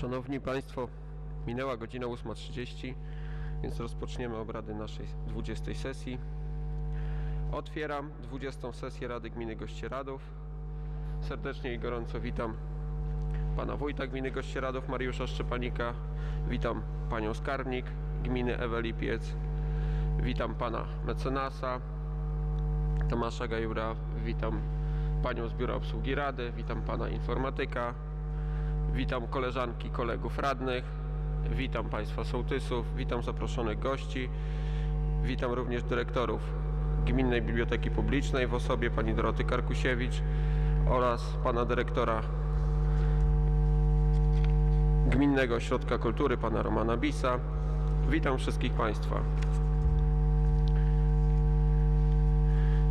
Szanowni Państwo, minęła godzina 8.30, więc rozpoczniemy obrady naszej 20 sesji. Otwieram 20 sesję Rady Gminy Gościeradów. Serdecznie i gorąco witam Pana Wójta Gminy Gościeradów Mariusza Szczepanika. Witam Panią Skarbnik Gminy Ewę Lipiec. Witam Pana Mecenasa Tomasza Gajura. Witam Panią z Biura Obsługi Rady. Witam Pana Informatyka. Witam koleżanki, kolegów radnych. Witam Państwa sołtysów. Witam zaproszonych gości. Witam również dyrektorów Gminnej Biblioteki Publicznej w osobie pani Doroty Karkusiewicz oraz pana dyrektora Gminnego Ośrodka Kultury pana Romana Bisa. Witam wszystkich Państwa.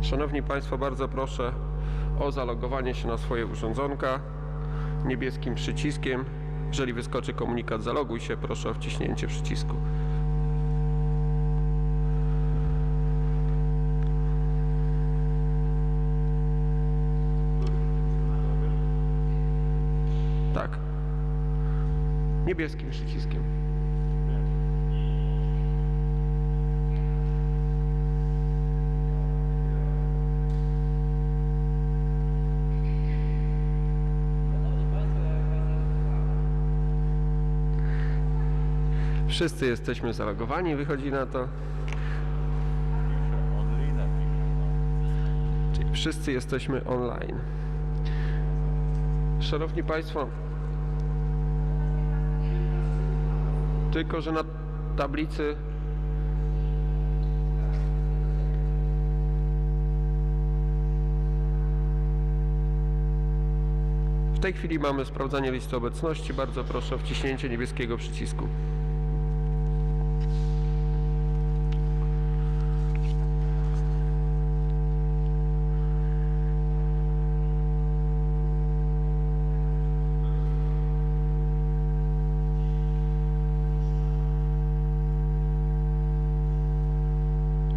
Szanowni Państwo, bardzo proszę o zalogowanie się na swoje urządzonka niebieskim przyciskiem. Jeżeli wyskoczy komunikat zaloguj się, proszę o wciśnięcie przycisku. Tak. Niebieskim przyciskiem. Wszyscy jesteśmy zalogowani, wychodzi na to. Czyli wszyscy jesteśmy online. Szanowni Państwo, tylko że na tablicy w tej chwili mamy sprawdzanie listy obecności. Bardzo proszę o wciśnięcie niebieskiego przycisku.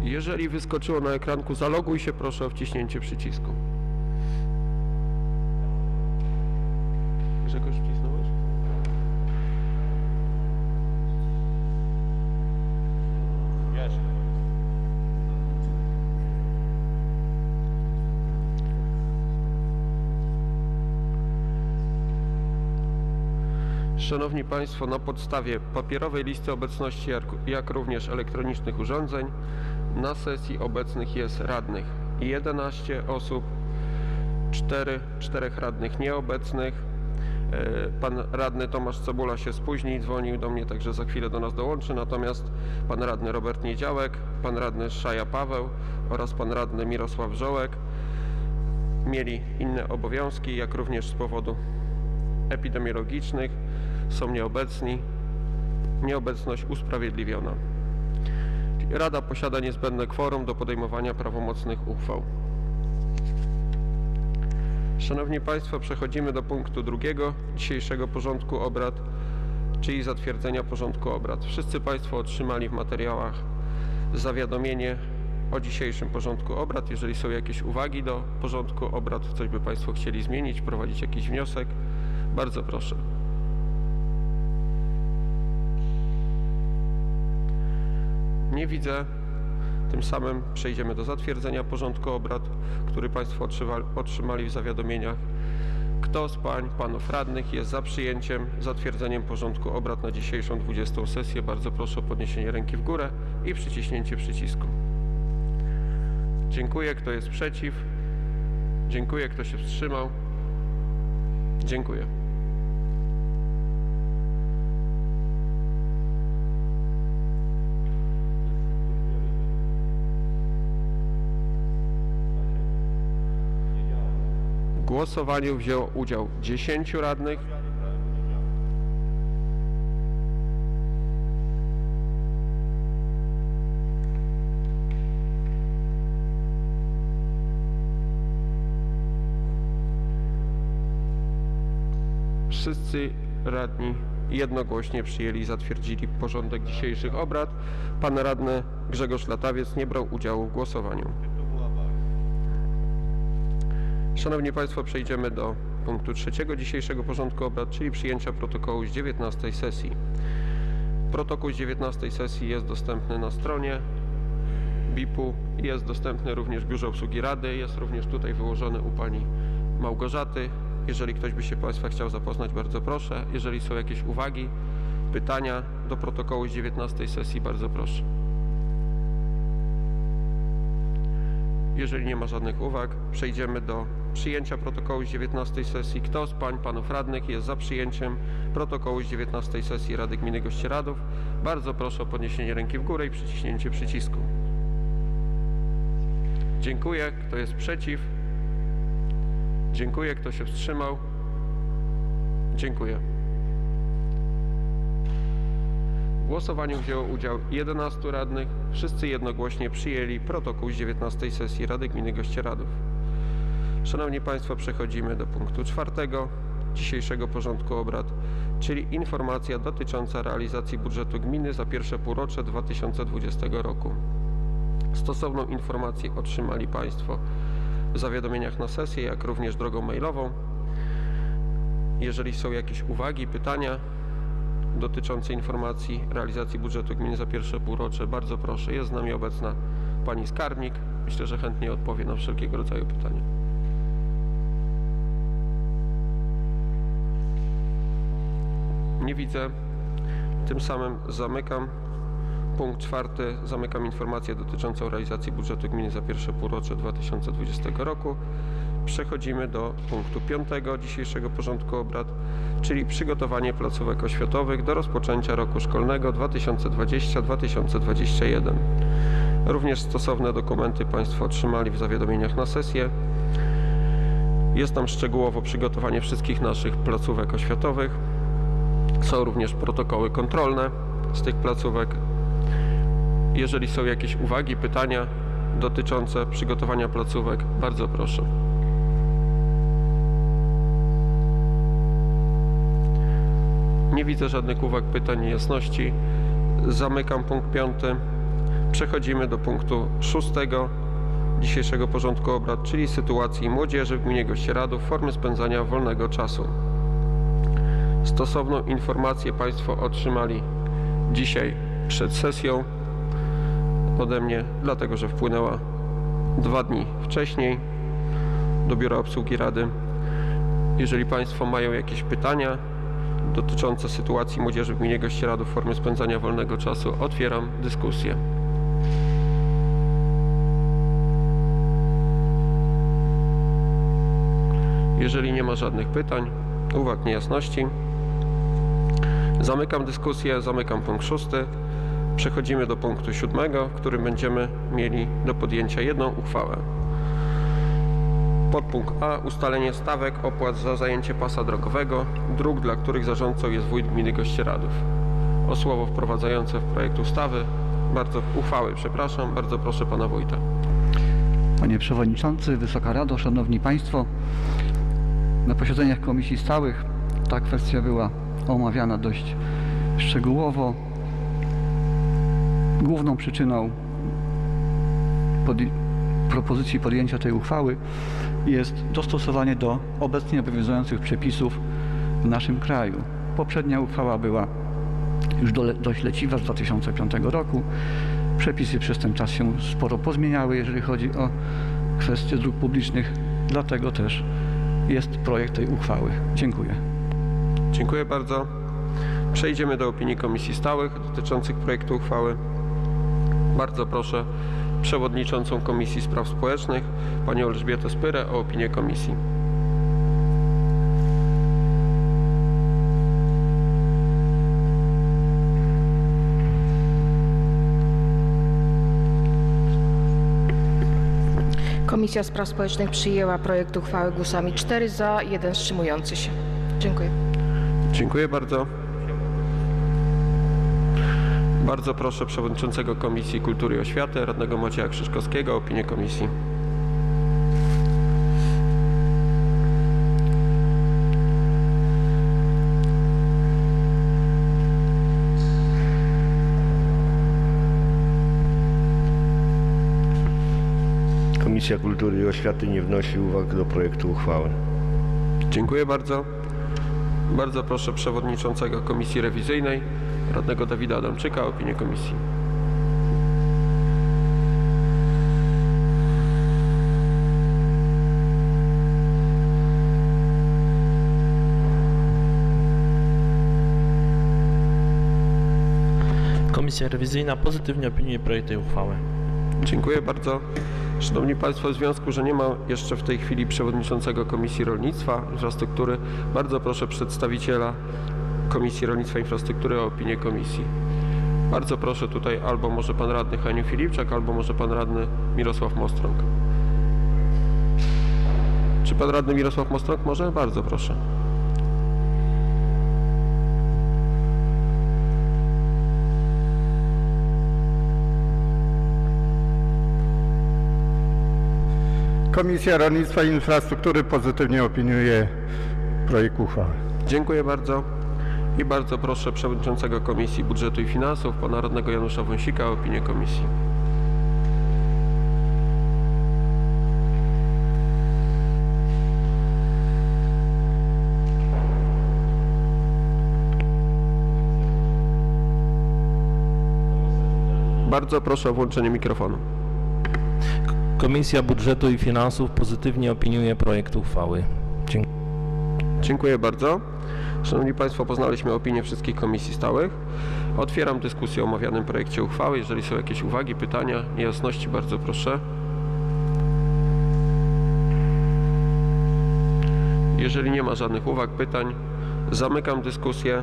Jeżeli wyskoczyło na ekranku zaloguj się, proszę o wciśnięcie przycisku. Grzegorz wcisnąłeś? Szanowni Państwo, na podstawie papierowej listy obecności, jak również elektronicznych urządzeń, na sesji obecnych jest radnych 11 osób, 4, 4 radnych nieobecnych. E, Pan radny Tomasz Cebula się spóźni, dzwonił do mnie, także za chwilę do nas dołączy. Natomiast pan radny Robert Niedziałek, pan radny Szaja Paweł oraz pan radny Mirosław Żołek mieli inne obowiązki, jak również z powodu epidemiologicznych są nieobecni. Nieobecność usprawiedliwiona. Rada posiada niezbędne kworum do podejmowania prawomocnych uchwał. Szanowni Państwo, przechodzimy do punktu drugiego dzisiejszego porządku obrad, czyli zatwierdzenia porządku obrad. Wszyscy Państwo otrzymali w materiałach zawiadomienie o dzisiejszym porządku obrad. Jeżeli są jakieś uwagi do porządku obrad, coś by Państwo chcieli zmienić, prowadzić jakiś wniosek, bardzo proszę. Nie widzę. Tym samym przejdziemy do zatwierdzenia porządku obrad, który Państwo otrzyma- otrzymali w zawiadomieniach. Kto z Pań, Panów Radnych jest za przyjęciem, zatwierdzeniem porządku obrad na dzisiejszą 20 sesję? Bardzo proszę o podniesienie ręki w górę i przyciśnięcie przycisku. Dziękuję. Kto jest przeciw? Dziękuję. Kto się wstrzymał? Dziękuję. Głosowaniu wzięło udział 10 radnych. Wszyscy radni jednogłośnie przyjęli i zatwierdzili porządek dzisiejszych obrad. Pan radny Grzegorz Latawiec nie brał udziału w głosowaniu. Szanowni Państwo, przejdziemy do punktu trzeciego dzisiejszego porządku obrad, czyli przyjęcia protokołu z 19 sesji. Protokół z 19 sesji jest dostępny na stronie BIP-u, jest dostępny również w Biurze Obsługi Rady, jest również tutaj wyłożony u Pani Małgorzaty. Jeżeli ktoś by się Państwa chciał zapoznać, bardzo proszę. Jeżeli są jakieś uwagi, pytania do protokołu z 19 sesji, bardzo proszę. Jeżeli nie ma żadnych uwag, przejdziemy do przyjęcia protokołu z 19 sesji. Kto z Pań, Panów Radnych jest za przyjęciem protokołu z 19 sesji Rady Gminy Gościeradów? Bardzo proszę o podniesienie ręki w górę i przyciśnięcie przycisku. Dziękuję. Kto jest przeciw? Dziękuję. Kto się wstrzymał? Dziękuję. W głosowaniu wzięło udział 11 radnych. Wszyscy jednogłośnie przyjęli protokół z 19 sesji Rady Gminy Gościeradów. Szanowni Państwo, przechodzimy do punktu czwartego dzisiejszego porządku obrad, czyli informacja dotycząca realizacji budżetu gminy za pierwsze półrocze 2020 roku. Stosowną informację otrzymali Państwo w zawiadomieniach na sesję, jak również drogą mailową. Jeżeli są jakieś uwagi, pytania dotyczące informacji realizacji budżetu gminy za pierwsze półrocze, bardzo proszę. Jest z nami obecna Pani Skarbnik. Myślę, że chętnie odpowie na wszelkiego rodzaju pytania. Nie widzę. Tym samym zamykam punkt czwarty. Zamykam informację dotyczącą realizacji budżetu gminy za pierwsze półrocze 2020 roku. Przechodzimy do punktu piątego dzisiejszego porządku obrad, czyli przygotowanie placówek oświatowych do rozpoczęcia roku szkolnego 2020-2021. Również stosowne dokumenty Państwo otrzymali w zawiadomieniach na sesję. Jest tam szczegółowo przygotowanie wszystkich naszych placówek oświatowych. Są również protokoły kontrolne z tych placówek. Jeżeli są jakieś uwagi, pytania dotyczące przygotowania placówek, bardzo proszę. Nie widzę żadnych uwag, pytań, niejasności. Zamykam punkt piąty. Przechodzimy do punktu szóstego dzisiejszego porządku obrad, czyli sytuacji młodzieży w gminie Gościeradów, formy spędzania wolnego czasu. Stosowną informację Państwo otrzymali dzisiaj przed sesją ode mnie, dlatego że wpłynęła dwa dni wcześniej do Biura Obsługi Rady. Jeżeli Państwo mają jakieś pytania dotyczące sytuacji młodzieży w gminie Gościeradów, formy spędzania wolnego czasu, otwieram dyskusję. Jeżeli nie ma żadnych pytań, uwag, niejasności, zamykam dyskusję, zamykam punkt szósty. Przechodzimy do punktu siódmego, w którym będziemy mieli do podjęcia jedną uchwałę. Podpunkt A. Ustalenie stawek opłat za zajęcie pasa drogowego, dróg, dla których zarządcą jest wójt gminy Gościeradów. O słowo wprowadzające w projekt ustawy, bardzo uchwały, przepraszam, bardzo proszę pana wójta. Panie Przewodniczący, Wysoka Rado, Szanowni Państwo, na posiedzeniach komisji stałych ta kwestia była omawiana dość szczegółowo. Główną przyczyną podj- propozycji podjęcia tej uchwały jest dostosowanie do obecnie obowiązujących przepisów w naszym kraju. Poprzednia uchwała była już dole- dość leciwa z 2005 roku. Przepisy przez ten czas się sporo pozmieniały, jeżeli chodzi o kwestie dróg publicznych, dlatego też jest projekt tej uchwały. Dziękuję. Dziękuję bardzo. Przejdziemy do opinii komisji stałych dotyczących projektu uchwały. Bardzo proszę przewodniczącą Komisji Spraw Społecznych, panią Elżbietę Spyrę o opinię komisji. Komisja Spraw Społecznych przyjęła projekt uchwały głosami 4 za, 1 wstrzymujący się. Dziękuję. Dziękuję bardzo. Bardzo proszę przewodniczącego Komisji Kultury i Oświaty, radnego Macieja Krzyżkowskiego o opinię komisji. Komisja Kultury i Oświaty nie wnosi uwag do projektu uchwały. Dziękuję bardzo. Bardzo proszę przewodniczącego Komisji Rewizyjnej, radnego Dawida Adamczyka o opinię komisji. Komisja rewizyjna pozytywnie opiniuje projekt tej uchwały. Dziękuję bardzo. Szanowni Państwo, w związku, że nie ma jeszcze w tej chwili przewodniczącego Komisji Rolnictwa, Infrastruktury, bardzo proszę przedstawiciela Komisji Rolnictwa i Infrastruktury o opinię komisji. Bardzo proszę tutaj albo może pan radny Haniu Filipczak, albo może pan radny Mirosław Mostrąg. Czy pan radny Mirosław Mostrąg może? Bardzo proszę. Komisja Rolnictwa i Infrastruktury pozytywnie opiniuje projekt uchwały. Dziękuję bardzo. I bardzo proszę przewodniczącego Komisji Budżetu i Finansów, pana radnego Janusza Wąsika o opinię komisji. Bardzo proszę o włączenie mikrofonu. Komisja Budżetu i Finansów pozytywnie opiniuje projekt uchwały. Dziękuję. Dziękuję bardzo. Szanowni Państwo, poznaliśmy opinię wszystkich komisji stałych. Otwieram dyskusję o omawianym projekcie uchwały. Jeżeli są jakieś uwagi, pytania, niejasności, bardzo proszę. Jeżeli nie ma żadnych uwag, pytań, zamykam dyskusję.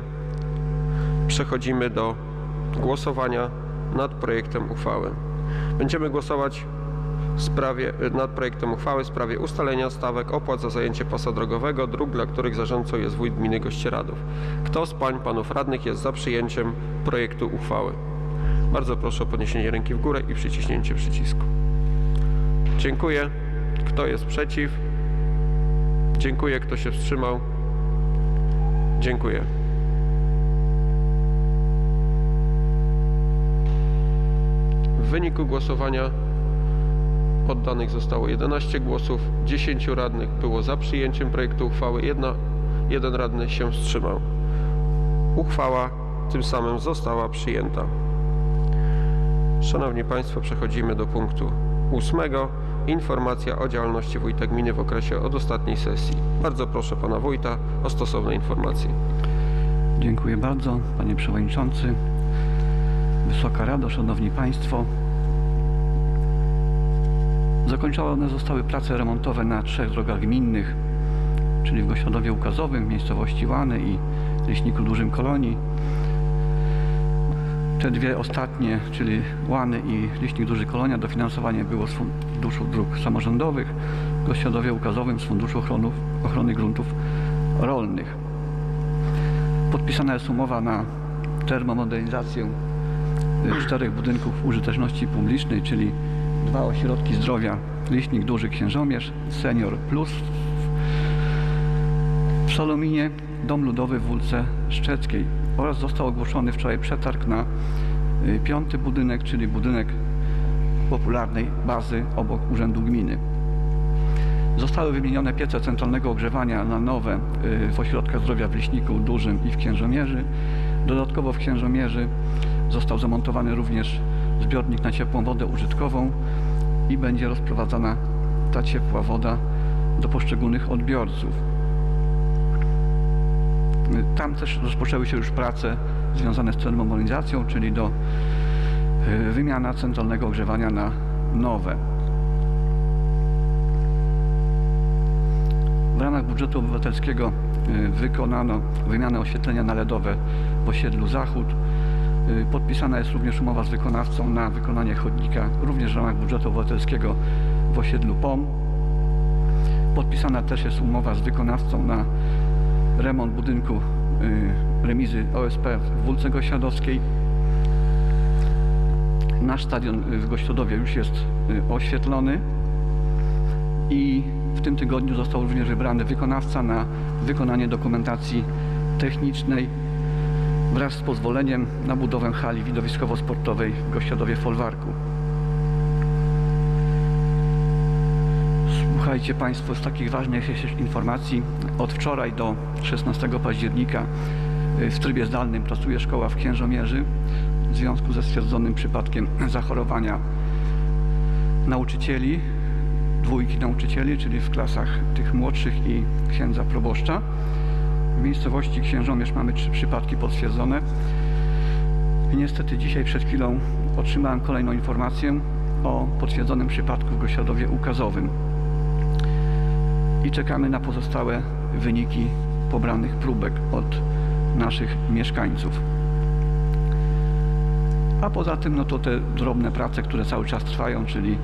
Przechodzimy do głosowania nad projektem uchwały. Będziemy głosować w sprawie, nad projektem uchwały w sprawie ustalenia stawek opłat za zajęcie pasa drogowego dróg, dla których zarządcą jest wójt gminy Gościeradów. Kto z pań, panów radnych jest za przyjęciem projektu uchwały? Bardzo proszę o podniesienie ręki w górę i przyciśnięcie przycisku. Dziękuję. Kto jest przeciw? Dziękuję. Kto się wstrzymał? Dziękuję. W wyniku głosowania Oddanych zostało 11 głosów, 10 radnych było za przyjęciem projektu uchwały, jedna, jeden radny się wstrzymał. Uchwała tym samym została przyjęta. Szanowni Państwo, przechodzimy do punktu ósmego. Informacja o działalności wójta gminy w okresie od ostatniej sesji. Bardzo proszę Pana Wójta o stosowne informacje. Dziękuję bardzo, panie przewodniczący. Wysoka Rado, szanowni państwo. Zakończone zostały prace remontowe na trzech drogach gminnych, czyli w Gościodowie Ukazowym, miejscowości Łany i Leśniku Dużym Kolonii. Te dwie ostatnie, czyli Łany i Leśnik Duży Kolonia, dofinansowanie było z Funduszu Dróg Samorządowych, w Gościodowie Ukazowym z Funduszu Ochrony Gruntów Rolnych. Podpisana jest umowa na termomodernizację czterech budynków użyteczności publicznej, czyli dwa ośrodki zdrowia, Liśnik Duży Księżomierz, Senior Plus w Solominie, Dom Ludowy w Wólce Szczeckiej oraz został ogłoszony wczoraj przetarg na y, piąty budynek, czyli budynek popularnej bazy obok Urzędu Gminy. Zostały wymienione piece centralnego ogrzewania na nowe y, w ośrodkach zdrowia w Liśniku Dużym i w Księżomierzy. Dodatkowo w Księżomierzy został zamontowany również zbiornik na ciepłą wodę użytkową i będzie rozprowadzana ta ciepła woda do poszczególnych odbiorców. Tam też rozpoczęły się już prace związane z termomodernizacją, czyli do y, wymiana centralnego ogrzewania na nowe. W ramach budżetu obywatelskiego y, wykonano wymianę oświetlenia na LEDowe w osiedlu Zachód. Y, Podpisana jest również umowa z wykonawcą na wykonanie chodnika również w ramach budżetu obywatelskiego w osiedlu POM. Podpisana też jest umowa z wykonawcą na remont budynku y, remizy OSP w Wólce Gościadowskiej. Nasz stadion y, w Gościodowie już jest oświetlony i w tym tygodniu został również wybrany wykonawca na wykonanie dokumentacji technicznej wraz z pozwoleniem na budowę hali widowiskowo-sportowej w Gościadowie Folwarku. Słuchajcie Państwo, z takich ważnych informacji, od wczoraj do 16 października y, w trybie zdalnym pracuje szkoła w Księżomierzy w związku ze stwierdzonym przypadkiem zachorowania nauczycieli, dwójki nauczycieli, czyli w klasach tych młodszych i księdza proboszcza. W miejscowości Księżomierz mamy trzy przypadki potwierdzone. I niestety dzisiaj przed chwilą otrzymałem kolejną informację o potwierdzonym przypadku w Gościadowie Ukazowym. I czekamy na pozostałe wyniki pobranych próbek od naszych mieszkańców. A poza tym, no to te drobne prace, które cały czas trwają, czyli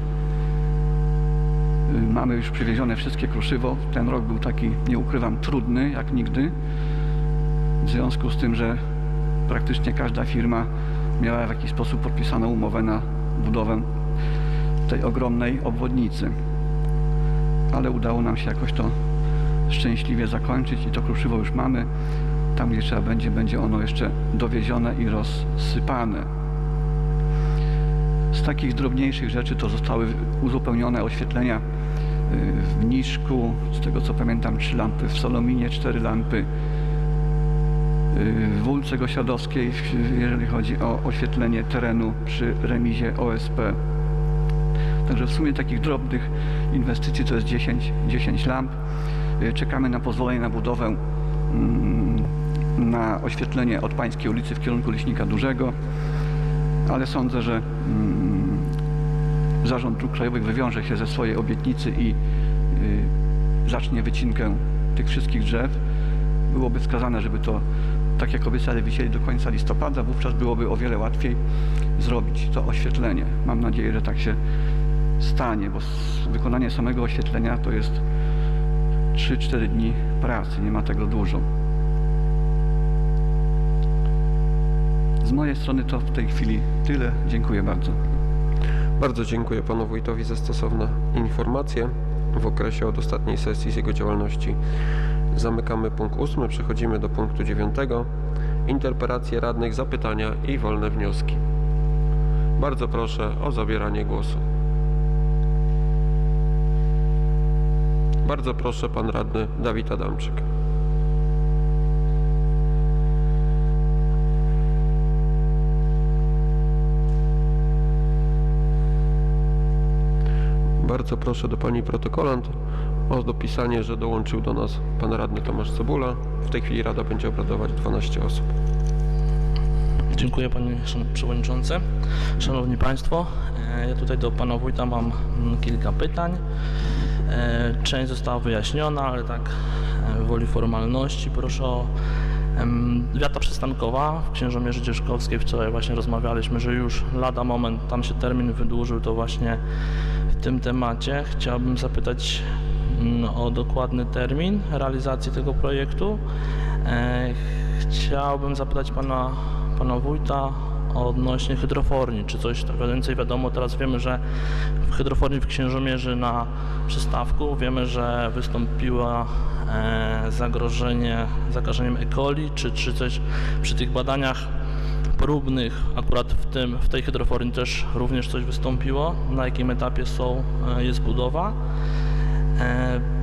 mamy już przywiezione wszystkie kruszywo. Ten rok był taki, nie ukrywam, trudny jak nigdy. W związku z tym, że praktycznie każda firma miała w jakiś sposób podpisaną umowę na budowę tej ogromnej obwodnicy. Ale udało nam się jakoś to szczęśliwie zakończyć i to kruszywo już mamy. Tam, gdzie trzeba będzie, będzie ono jeszcze dowiezione i rozsypane. Z takich drobniejszych rzeczy to zostały uzupełnione oświetlenia y, w Niszku, z tego co pamiętam, trzy lampy, w Solominie cztery lampy, y, w Wólce Gosiadowskiej, jeżeli chodzi o oświetlenie terenu przy remizie OSP. Także w sumie takich drobnych inwestycji to jest 10, 10 lamp. Y, Czekamy na pozwolenie na budowę mm, na oświetlenie od Pańskiej ulicy w kierunku Leśnika Dużego, ale sądzę, że mm, Zarząd Dróg Krajowych wywiąże się ze swojej obietnicy i y, zacznie wycinkę tych wszystkich drzew. Byłoby wskazane, żeby to, tak jak obiecali, wisieli do końca listopada, wówczas byłoby o wiele łatwiej zrobić to oświetlenie. Mam nadzieję, że tak się stanie, bo wykonanie samego oświetlenia to jest 3-4 dni pracy, nie ma tego dużo. Z mojej strony to w tej chwili tyle. Dziękuję bardzo. Bardzo dziękuję panu wójtowi za stosowne informacje w okresie od ostatniej sesji z jego działalności. Zamykamy punkt ósmy, przechodzimy do punktu dziewiątego. Interpelacje radnych, zapytania i wolne wnioski. Bardzo proszę o zabieranie głosu. Bardzo proszę pan radny Dawid Adamczyk. Bardzo proszę do pani protokolant o dopisanie, że dołączył do nas pan radny Tomasz Cebula. W tej chwili rada będzie obradować 12 osób. Dziękuję Panie Przewodniczący. Szanowni Państwo, e, ja tutaj do Pana Wójta mam mm, kilka pytań. E, Część została wyjaśniona, ale tak e, woli formalności proszę o wiata przystankowa w Księżomierzy Dzierżkowskiej. Wczoraj właśnie rozmawialiśmy, że już lada moment, tam się termin wydłużył, to właśnie w tym temacie chciałbym zapytać mm, o dokładny termin realizacji tego projektu. E, Chciałbym zapytać pana, pana wójta odnośnie hydroforni. Czy coś więcej wiadomo? Teraz wiemy, że w hydroforni w Księżomierzy na przystawku wiemy, że wystąpiło e, zagrożenie zakażeniem E. coli, czy, czy coś przy tych badaniach próbnych akurat w, tym, w tej hydroforni też również coś wystąpiło? Na jakim etapie są, e, jest budowa? E,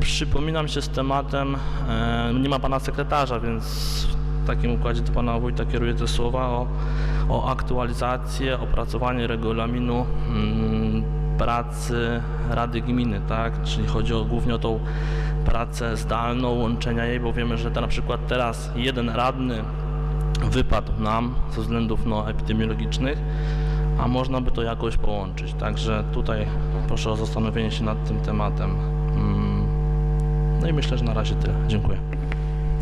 Przypominam się z tematem, e, nie ma pana sekretarza, więc takim układzie do pana wójta kieruję te słowa o, o aktualizację, opracowanie regulaminu mm, pracy Rady Gminy, tak? Czyli chodzi o, głównie o tą pracę zdalną, łączenia jej, bo wiemy, że to na przykład teraz jeden radny wypadł nam ze względów no, epidemiologicznych, a można by to jakoś połączyć. Także tutaj proszę o zastanowienie się nad tym tematem. Mm, No i myślę, że na razie tyle. Dziękuję.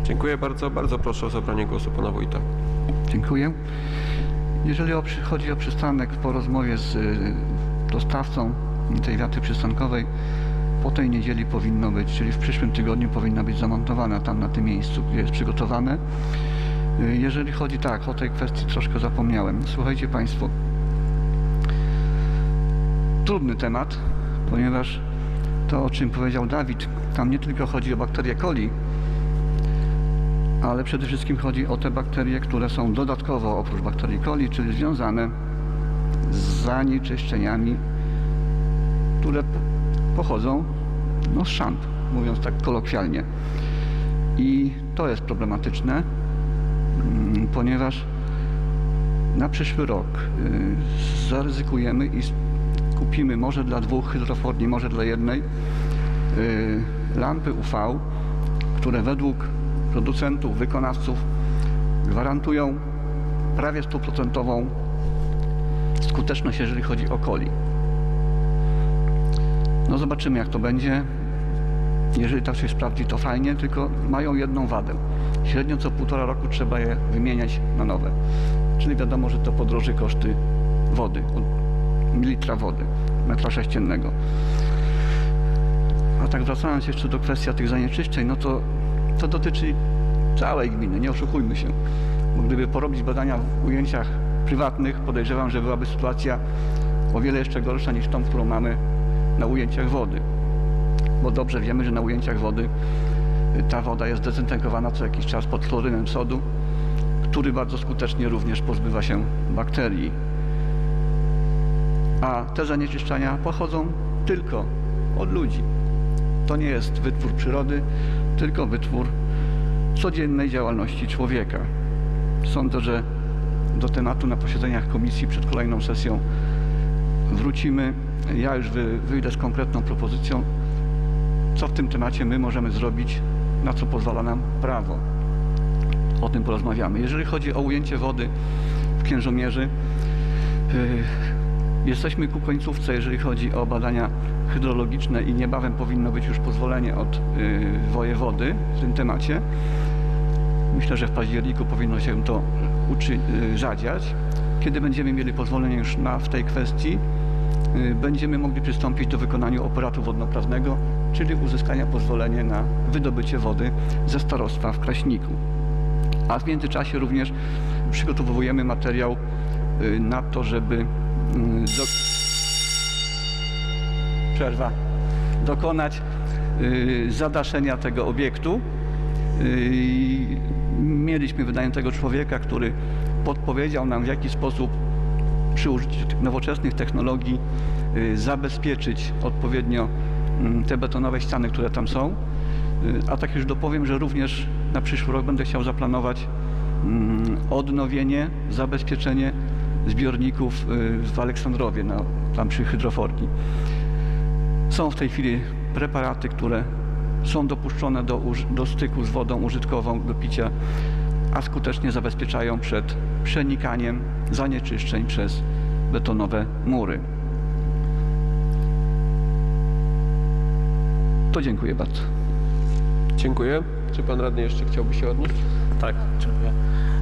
Dziękuję bardzo. Bardzo proszę o zabranie głosu pana wójta. Dziękuję. Jeżeli chodzi o przystanek po rozmowie z y, dostawcą tej wiaty przystankowej, po tej niedzieli powinno być, czyli w przyszłym tygodniu powinna być zamontowana tam na tym miejscu, gdzie jest przygotowane. Y, Jeżeli chodzi tak, o tej kwestii troszkę zapomniałem. Słuchajcie Państwo, trudny temat, ponieważ to, o czym powiedział Dawid, tam nie tylko chodzi o bakterię coli, ale przede wszystkim chodzi o te bakterie, które są dodatkowo oprócz bakterii coli, czyli związane z zanieczyszczeniami, które pochodzą no, z szamp, mówiąc tak kolokwialnie. I to jest problematyczne, mm, ponieważ na przyszły rok y, zaryzykujemy i kupimy może dla dwóch hydroforni, może dla jednej y, lampy UV, które według producentów, wykonawców gwarantują prawie stuprocentową skuteczność, jeżeli chodzi o coli. No zobaczymy jak to będzie. Jeżeli tak się sprawdzi, to fajnie, tylko mają jedną wadę. Średnio co półtora roku trzeba je wymieniać na nowe. Czyli wiadomo, że to podroży koszty wody, od litra wody, metra sześciennego. A tak wracając jeszcze do kwestii tych zanieczyszczeń, no to to dotyczy całej gminy, nie oszukujmy się. Bo gdyby porobić badania w ujęciach prywatnych, podejrzewam, że byłaby sytuacja o wiele jeszcze gorsza niż tą, którą mamy na ujęciach wody. Bo dobrze wiemy, że na ujęciach wody y, ta woda jest dezynfekowana co jakiś czas pod chlorynem sodu, który bardzo skutecznie również pozbywa się bakterii. A te zanieczyszczenia pochodzą tylko od ludzi. To nie jest wytwór przyrody, tylko wytwór codziennej działalności człowieka. Sądzę, że do tematu na posiedzeniach komisji przed kolejną sesją wrócimy. Ja już wy, wyjdę z konkretną propozycją, co w tym temacie my możemy zrobić, na co pozwala nam prawo. O tym porozmawiamy. Jeżeli chodzi o ujęcie wody w Księżomierzy, yy, jesteśmy ku końcówce, jeżeli chodzi o badania hydrologiczne i niebawem powinno być już pozwolenie od yy, wojewody w tym temacie. Myślę, że w październiku powinno się to yy, zadziać. Kiedy będziemy mieli pozwolenie już na, w tej kwestii, yy, będziemy mogli przystąpić do wykonania operatu wodnoprawnego, czyli uzyskania pozwolenia na wydobycie wody ze starostwa w Kraśniku. A w międzyczasie również przygotowujemy materiał y, na to, żeby y, do... przerwa dokonać y, zadaszenia tego obiektu. Y, Mieliśmy wynajętego człowieka, który podpowiedział nam w jaki sposób przy użyciu nowoczesnych technologii y, zabezpieczyć odpowiednio mm, te betonowe ściany, które tam są. Y, A tak już dopowiem, że również na przyszły rok będę chciał zaplanować mm, odnowienie, zabezpieczenie zbiorników y, w Aleksandrowie, na, tam przy hydroforki. Są w tej chwili preparaty, które są dopuszczone do, do styku z wodą użytkową do picia, a skutecznie zabezpieczają przed przenikaniem zanieczyszczeń przez betonowe mury. To dziękuję bardzo. Dziękuję. Czy pan radny jeszcze chciałby się odnieść? Tak, dziękuję.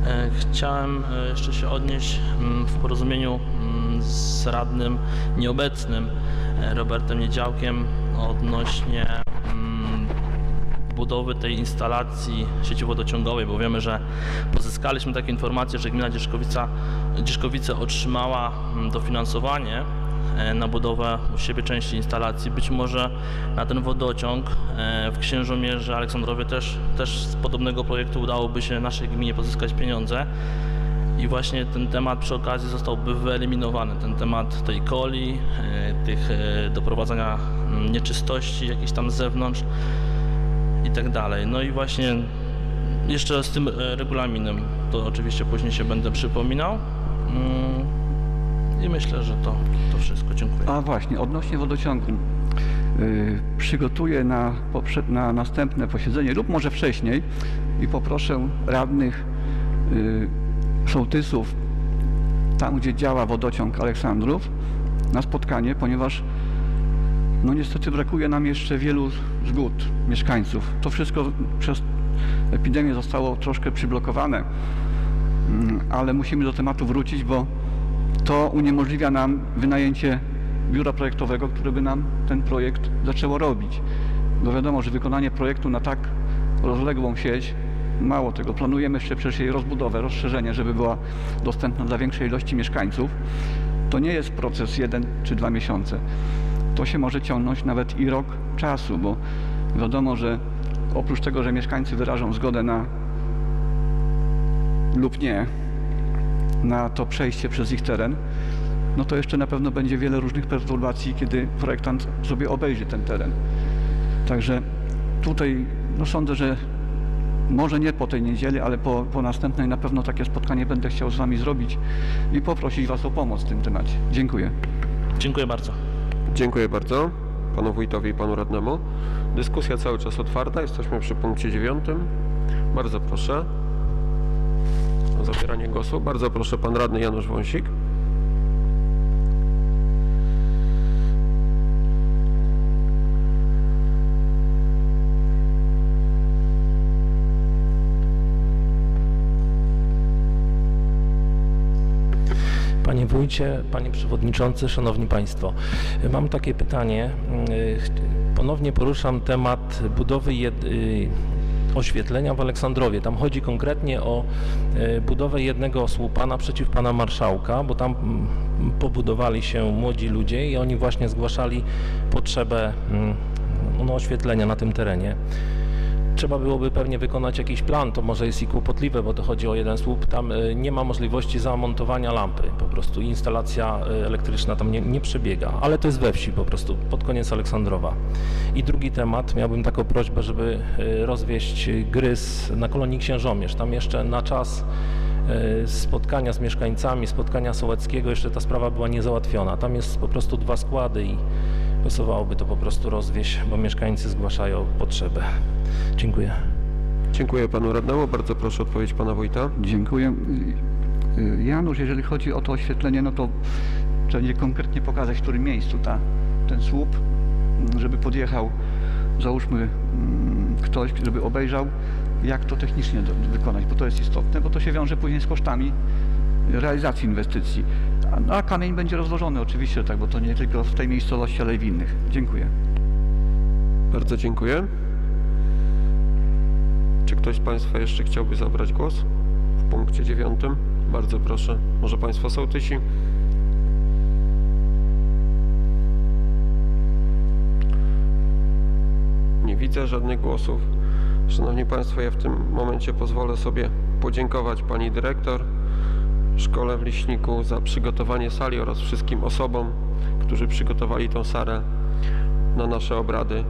E, Chciałem e, jeszcze się odnieść mm, w porozumieniu mm, z radnym nieobecnym e, Robertem Niedziałkiem odnośnie mm, budowy tej instalacji sieci wodociągowej, bo wiemy, że pozyskaliśmy takie informacje, że gmina Dzieszkowica, Dzieszkowice otrzymała dofinansowanie na budowę u siebie części instalacji. Być może na ten wodociąg e, w Księżomierze Aleksandrowie też, też z podobnego projektu udałoby się naszej gminie pozyskać pieniądze. I właśnie ten temat przy okazji zostałby wyeliminowany. Ten temat tej coli, e, tych e, doprowadzania mm, nieczystości jakichś tam z zewnątrz i tak dalej. No i właśnie jeszcze z tym e, regulaminem, to oczywiście później się będę przypominał. I myślę, że to, to wszystko. Dziękuję. A właśnie, odnośnie wodociągu. Yy, przygotuję na, na następne posiedzenie lub może wcześniej i poproszę radnych yy, sołtysów tam, gdzie działa wodociąg Aleksandrów na spotkanie, ponieważ no niestety brakuje nam jeszcze wielu zgód mieszkańców. To wszystko przez epidemię zostało troszkę przyblokowane, Mm, ale musimy do tematu wrócić, bo to uniemożliwia nam wynajęcie biura projektowego, które by nam ten projekt zaczęło robić. Bo wiadomo, że wykonanie projektu na tak rozległą sieć, mało tego, planujemy jeszcze przecież jej rozbudowę, rozszerzenie, żeby była dostępna dla większej ilości mieszkańców. To nie jest proces jeden czy dwa miesiące. To się może ciągnąć nawet i rok czasu, bo wiadomo, że oprócz tego, że mieszkańcy wyrażą zgodę na lub nie, na to przejście przez ich teren, no to jeszcze na pewno będzie wiele różnych perturbacji, kiedy projektant sobie obejrzy ten teren. Także tutaj no sądzę, że może nie po tej niedzieli, ale po, po następnej na pewno takie spotkanie będę chciał z Wami zrobić i poprosić Was o pomoc w tym temacie. Dziękuję. Dziękuję bardzo. Dziękuję bardzo panu wójtowi i panu radnemu. Dyskusja cały czas otwarta. Jesteśmy przy punkcie dziewiątym. Bardzo proszę zabieranie głosu. Bardzo proszę pan radny Janusz Wąsik. Panie wójcie, panie przewodniczący, szanowni państwo. Mam takie pytanie. Ponownie poruszam temat budowy jed... oświetlenia w Aleksandrowie. Tam chodzi konkretnie o y, budowę jednego słupa naprzeciw pana marszałka, bo tam mm, pobudowali się młodzi ludzie i oni właśnie zgłaszali potrzebę mm, no, oświetlenia na tym terenie. Trzeba byłoby pewnie wykonać jakiś plan, to może jest i kłopotliwe, bo to chodzi o jeden słup. Tam y, nie ma możliwości zamontowania lampy, po prostu instalacja y, elektryczna tam nie, nie przebiega, ale to jest we wsi po prostu, pod koniec Aleksandrowa. I drugi temat, miałbym taką prośbę, żeby y, rozwieść gryz na kolonii Księżomierz. Tam jeszcze na czas spotkania z mieszkańcami, spotkania Sołeckiego, jeszcze ta sprawa była niezałatwiona. Tam jest po prostu dwa składy i pasowałoby to po prostu rozwieść, bo mieszkańcy zgłaszają potrzebę. Dziękuję. Dziękuję panu radnemu. Bardzo proszę o odpowiedź pana wójta. Dziękuję. Janusz, jeżeli chodzi o to oświetlenie, no to trzeba będzie konkretnie pokazać, w którym miejscu ta, ten słup, żeby podjechał, załóżmy mm, ktoś, żeby obejrzał, jak to technicznie do, wykonać, bo to jest istotne, bo to się wiąże później z kosztami realizacji inwestycji. A, kamień będzie rozłożony oczywiście, tak, bo to nie tylko w tej miejscowości, ale i w innych. Dziękuję. Bardzo dziękuję. Czy ktoś z Państwa jeszcze chciałby zabrać głos w punkcie dziewiątym? Bardzo proszę. Może Państwo sołtysi? Nie widzę żadnych głosów. Szanowni Państwo, ja w tym momencie pozwolę sobie podziękować Pani Dyrektor, szkole w Liśniku za przygotowanie sali oraz wszystkim osobom, którzy przygotowali tą salę na nasze obrady.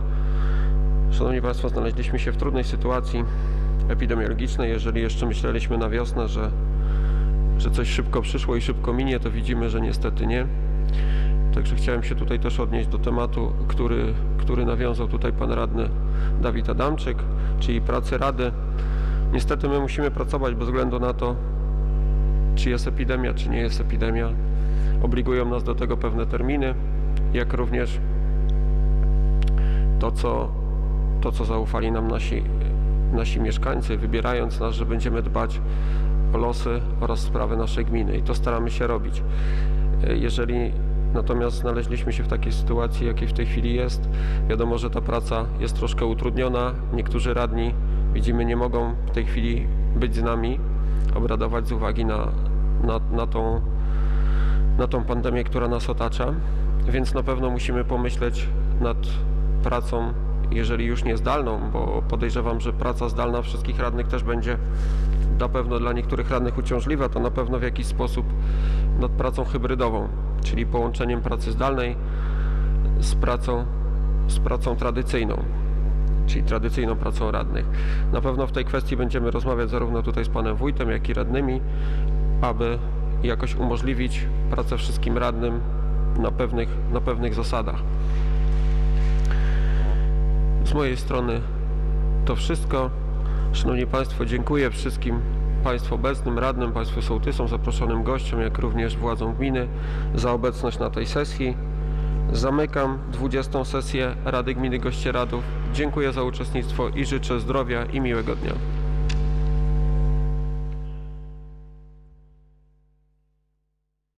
Szanowni Państwo, znaleźliśmy się w trudnej sytuacji epidemiologicznej. Jeżeli jeszcze myśleliśmy na wiosnę, że, że coś szybko przyszło i szybko minie, to widzimy, że niestety nie. Także chciałem się tutaj też odnieść do tematu, który, który nawiązał tutaj pan radny Dawid Adamczyk, czyli pracy Rady. Niestety my musimy pracować bez względu na to, czy jest epidemia, czy nie jest epidemia. Obligują nas do tego pewne terminy, jak również to, co, to, co zaufali nam nasi, nasi mieszkańcy, wybierając nas, że będziemy dbać o losy oraz sprawy naszej gminy i to staramy się robić. Jeżeli natomiast znaleźliśmy się w takiej sytuacji, jakiej w tej chwili jest, wiadomo, że ta praca jest troszkę utrudniona. Niektórzy radni, widzimy, nie mogą w tej chwili być z nami, obradować z uwagi na, na, na tą na tą pandemię, która nas otacza, więc na pewno musimy pomyśleć nad pracą, jeżeli już nie zdalną, bo podejrzewam, że praca zdalna wszystkich radnych też będzie na pewno dla niektórych radnych uciążliwa, to na pewno w jakiś sposób nad pracą hybrydową, czyli połączeniem pracy zdalnej z pracą, z pracą tradycyjną, czyli tradycyjną pracą radnych. Na pewno w tej kwestii będziemy rozmawiać zarówno tutaj z panem wójtem, jak i radnymi, aby jakoś umożliwić pracę wszystkim radnym na pewnych, na pewnych zasadach. Z mojej strony to wszystko. Szanowni Państwo, dziękuję wszystkim Państwu obecnym, radnym, Państwu sołtysom, zaproszonym gościom, jak również władzom gminy za obecność na tej sesji. Zamykam 20. sesję Rady Gminy Gościeradów. Dziękuję za uczestnictwo i życzę zdrowia i miłego dnia.